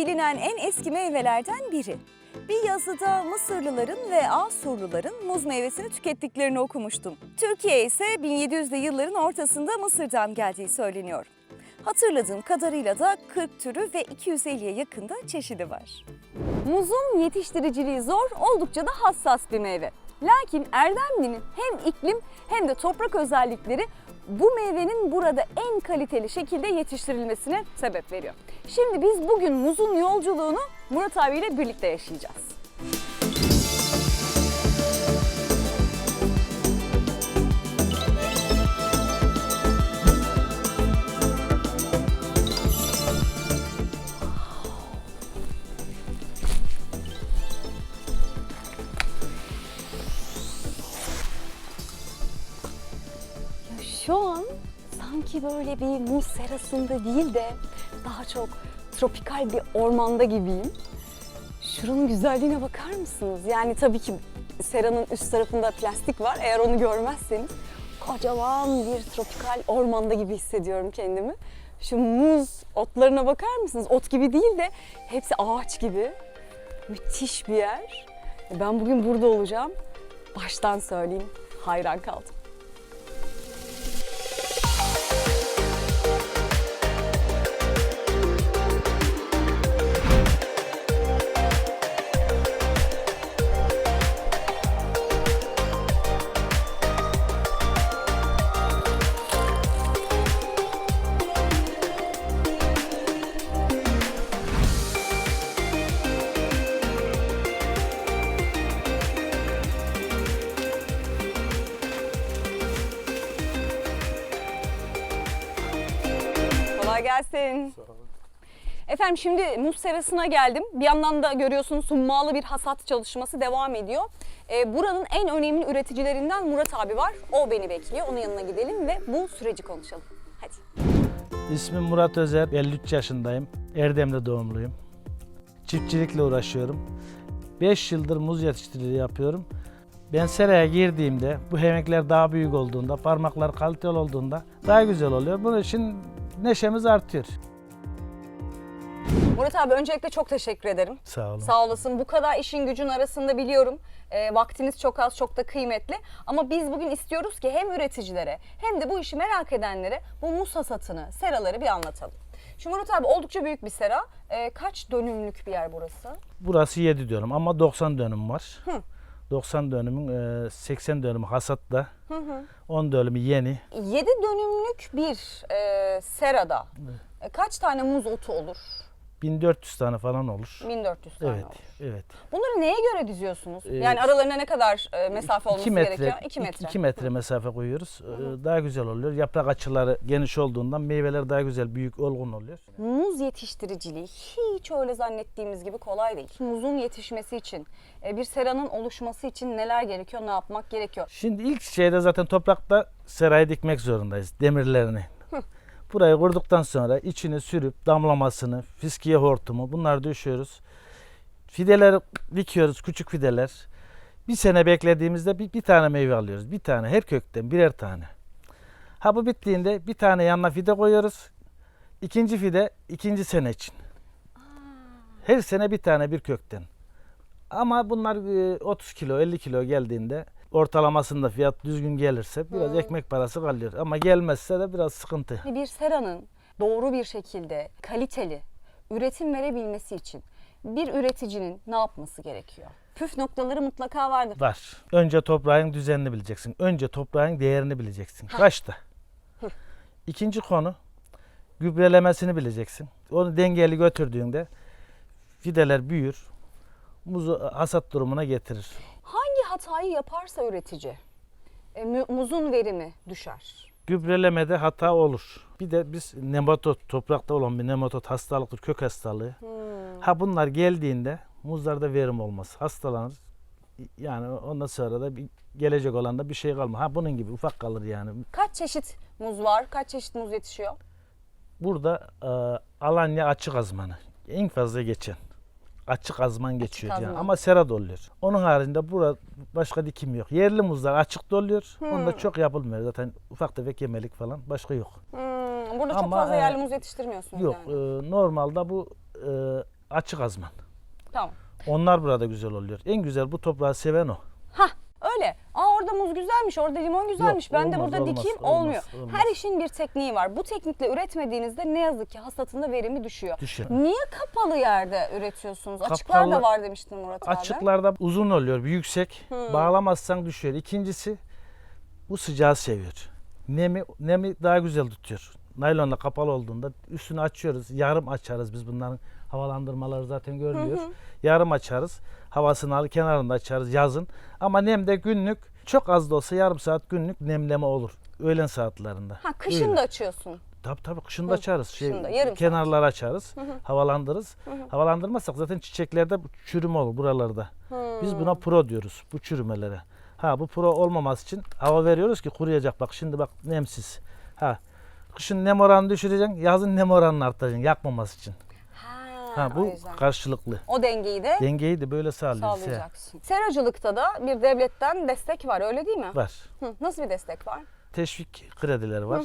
bilinen en eski meyvelerden biri. Bir yazıda Mısırlıların ve Asurluların muz meyvesini tükettiklerini okumuştum. Türkiye ise 1700'lü yılların ortasında Mısır'dan geldiği söyleniyor. Hatırladığım kadarıyla da 40 türü ve 250'ye yakında çeşidi var. Muzun yetiştiriciliği zor, oldukça da hassas bir meyve. Lakin Erdemli'nin hem iklim hem de toprak özellikleri bu meyvenin burada en kaliteli şekilde yetiştirilmesine sebep veriyor. Şimdi biz bugün muzun yolculuğunu Murat abiyle birlikte yaşayacağız. Şu an sanki böyle bir muz serasında değil de daha çok tropikal bir ormanda gibiyim. Şuranın güzelliğine bakar mısınız? Yani tabii ki seranın üst tarafında plastik var. Eğer onu görmezseniz kocaman bir tropikal ormanda gibi hissediyorum kendimi. Şu muz otlarına bakar mısınız? Ot gibi değil de hepsi ağaç gibi. Müthiş bir yer. Ben bugün burada olacağım. Baştan söyleyeyim hayran kaldım. Gelsin. Efendim şimdi muz serasına geldim. Bir yandan da görüyorsunuz hummalı bir hasat çalışması devam ediyor. Ee, buranın en önemli üreticilerinden Murat abi var. O beni bekliyor. Onun yanına gidelim ve bu süreci konuşalım. Hadi. İsmim Murat Özer, 53 yaşındayım. Erdemli doğumluyum. Çiftçilikle uğraşıyorum. 5 yıldır muz yetiştiriciliği yapıyorum. Ben seraya girdiğimde bu hemekler daha büyük olduğunda, parmaklar kaliteli olduğunda daha güzel oluyor. Bunun için neşemiz artıyor. Murat abi öncelikle çok teşekkür ederim. Sağ olun. Sağ olasın. Bu kadar işin gücün arasında biliyorum. e, vaktiniz çok az, çok da kıymetli. Ama biz bugün istiyoruz ki hem üreticilere hem de bu işi merak edenlere bu muz hasatını, seraları bir anlatalım. Şu Murat abi oldukça büyük bir sera. E, kaç dönümlük bir yer burası? Burası 7 dönüm ama 90 dönüm var. Hı. 90 dönümün e, 80 dönümü hasatta, Hı hı. 10 dönümü yeni. 7 dönümlük bir e, serada e, kaç tane muz otu olur? 1400 tane falan olur. 1400 tane Evet, olur. evet. Bunları neye göre diziyorsunuz? Ee, yani aralarına ne kadar e, mesafe olması 2 metre, gerekiyor? 2 metre. 2 metre mesafe koyuyoruz. Ee, Daha güzel oluyor. Yaprak açıları geniş olduğundan meyveler daha güzel, büyük, olgun oluyor. Muz yetiştiriciliği hiç öyle zannettiğimiz gibi kolay değil. Muzun yetişmesi için, e, bir seranın oluşması için neler gerekiyor, ne yapmak gerekiyor? Şimdi ilk şeyde zaten toprakta serayı dikmek zorundayız, demirlerini. Burayı kurduktan sonra içini sürüp damlamasını, fiskiye hortumu bunları düşüyoruz. Fideleri dikiyoruz, küçük fideler. Bir sene beklediğimizde bir, bir tane meyve alıyoruz. Bir tane, her kökten birer tane. Ha bu bittiğinde bir tane yanına fide koyuyoruz. İkinci fide ikinci sene için. Her sene bir tane bir kökten. Ama bunlar e, 30 kilo 50 kilo geldiğinde ortalamasında fiyat düzgün gelirse biraz ekmek parası kalıyor. Ama gelmezse de biraz sıkıntı. Bir seranın doğru bir şekilde kaliteli üretim verebilmesi için bir üreticinin ne yapması gerekiyor? Püf noktaları mutlaka vardır. Var. Önce toprağın düzenini bileceksin. Önce toprağın değerini bileceksin. Kaçta? İkinci konu gübrelemesini bileceksin. Onu dengeli götürdüğünde fideler büyür. Muzu hasat durumuna getirir. Hatayı yaparsa üretici e, mu- muzun verimi düşer. Gübrelemede hata olur. Bir de biz nematot, toprakta olan bir nematot hastalıktır, kök hastalığı. Hmm. Ha bunlar geldiğinde muzlarda verim olmaz. Hastalanır. Yani ondan sonra da bir, gelecek olan da bir şey kalmaz. Ha bunun gibi ufak kalır yani. Kaç çeşit muz var? Kaç çeşit muz yetişiyor? Burada e, Alanya açık azmanı. En fazla geçen. Açık azman geçiyor yani. azman. Ama sera doluyor. Onun haricinde burada başka dikim yok. Yerli muzlar açık doluyor. Onda çok yapılmıyor zaten. Ufak tefek yemelik falan başka yok. Hmm, burada çok Ama, fazla e, yerli muz yetiştirmiyorsunuz Yok. yani. e, normalde bu e, açık azman. Tamam. Onlar burada güzel oluyor. En güzel bu toprağı seven o. Orada muz güzelmiş, orada limon güzelmiş. ben de olmaz, burada olmaz, dikeyim olmaz, olmuyor. olmaz. Her işin bir tekniği var. Bu teknikle üretmediğinizde ne yazık ki hasatında verimi düşüyor. Düşüyor. Niye kapalı yerde üretiyorsunuz? Açıklar da Kapalı- var demiştin Murat abi. Açıklarda uzun oluyor, bir yüksek. Bağlamazsan düşüyor. İkincisi bu sıcağı seviyor. Nemi nemi daha güzel tutuyor. Naylonla kapalı olduğunda üstünü açıyoruz. Yarım açarız biz bunların havalandırmaları zaten görülüyor. Yarım açarız. Havasını al kenarında açarız yazın. Ama nemde günlük çok az da olsa yarım saat günlük nemleme olur. Öğlen saatlerinde. Ha kışın Öyle. da açıyorsun. Tabii tabii kışında açarız. Şey, yarım saat. kenarları açarız. Havalandırırız. Havalandırmazsak zaten çiçeklerde çürüme olur buralarda. Biz buna pro diyoruz bu çürümelere. Ha bu pro olmaması için hava veriyoruz ki kuruyacak. Bak şimdi bak nemsiz. Ha kışın nem oranını düşüreceksin, yazın nem oranını arttıracaksın yakmaması için. Ha, o bu yüzden. karşılıklı. O dengeyi de Dengeyi de böyle sağlıyoruz. he. sağlayacaksın. Seracılıkta da bir devletten destek var öyle değil mi? Var. Hı, nasıl bir destek var? Teşvik kredileri var.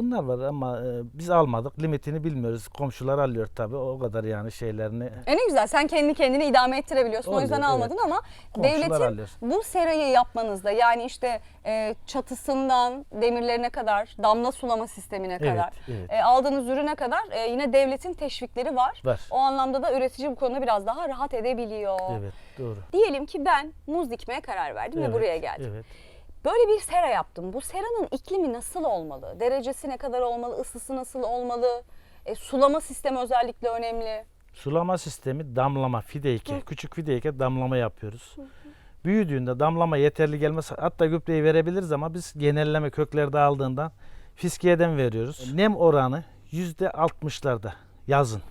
Bunlar var ama e, biz almadık. Limitini bilmiyoruz. Komşular alıyor tabii. O kadar yani şeylerini. E ne güzel sen kendi kendini idame ettirebiliyorsun. o Oluyor, yüzden evet. almadın ama Komşular devletin alıyor. bu serayı yapmanızda yani işte e, çatısından demirlerine kadar damla sulama sistemine Evet, kadar evet. e, aldığınız ürüne kadar e, yine devletin teşvikleri var. Var. O anlamda da üretici bu konuda biraz daha rahat edebiliyor. Evet doğru. Diyelim ki ben muz dikmeye karar verdim ve Evet, buraya geldim. Evet. Böyle bir sera yaptım. Bu seranın iklimi nasıl olmalı? Derecesi ne kadar olmalı? Isısı nasıl olmalı? E, sulama sistemi özellikle önemli. Sulama sistemi damlama fideyke. Küçük fideyke damlama yapıyoruz. Büyüdüğünde damlama yeterli gelmez. Hatta gübreyi verebiliriz ama biz genelleme kökleri dağıldığından fiskiyeden veriyoruz. Nem oranı yüzde altmışlarda yazın.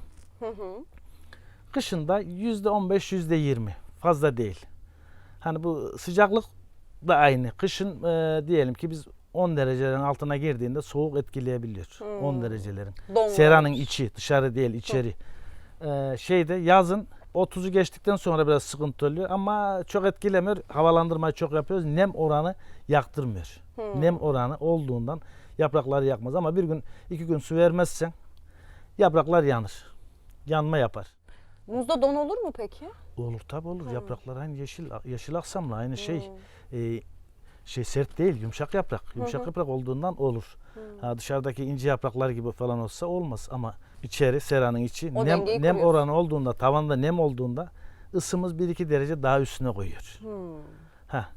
Kışında yüzde on beş, yüzde yirmi. Fazla değil. Hani bu sıcaklık da aynı. Kışın e, diyelim ki biz 10 derecelerin altına girdiğinde soğuk etkileyebiliyor. 10 derecelerin. Donma Seranın içi, dışarı değil, içeri. Ee, şeyde yazın 30'u geçtikten sonra biraz sıkıntı oluyor ama çok etkilemiyor. Havalandırmayı çok yapıyoruz. Nem oranı yaktırmıyor. Nem oranı olduğundan yaprakları yakmaz ama bir gün iki gün su vermezsen yapraklar yanır. Yanma yapar. Muzda don olur mu peki? Olur tabi olur. Yapraklar aynı yeşil yeşil aksamla aynı şey. Ee, şey sert değil, yumuşak yaprak. Yumuşak yaprak olduğundan olur. Ha, dışarıdaki ince yapraklar gibi falan olsa olmaz ama içeri seranın içi O nem, nem kuruyorsun. oranı olduğunda, tavanda nem olduğunda ısımız 1-2 derece daha üstüne koyuyor. Hmm. Ha.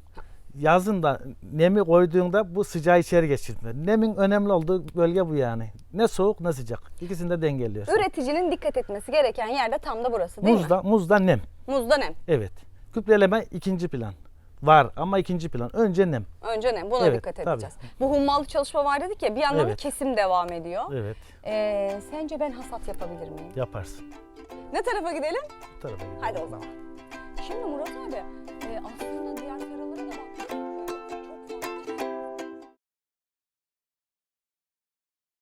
Yazın da nemi koyduğunda bu sıcağı içeri geçirmiyor. Nemin önemli olduğu bölge bu yani. Ne soğuk ne sıcak. İkisini de dengeliyor. Üreticinin dikkat etmesi gereken yer de tam da burası değil Muzda, muzda nem. mi? Muzda nem. Evet. Gübreleme ikinci plan. Var ama ikinci plan. Önce nem. Önce nem. Buna Evet, dikkat tabii. edeceğiz. Bu hummalı çalışma var dedik ya bir yandan da Evet. kesim devam ediyor. Evet. Ee, sence ben hasat yapabilir miyim? Yaparsın. Ne tarafa gidelim? Bu tarafa gidelim. Hadi o zaman. Şimdi Murat abi e, aslında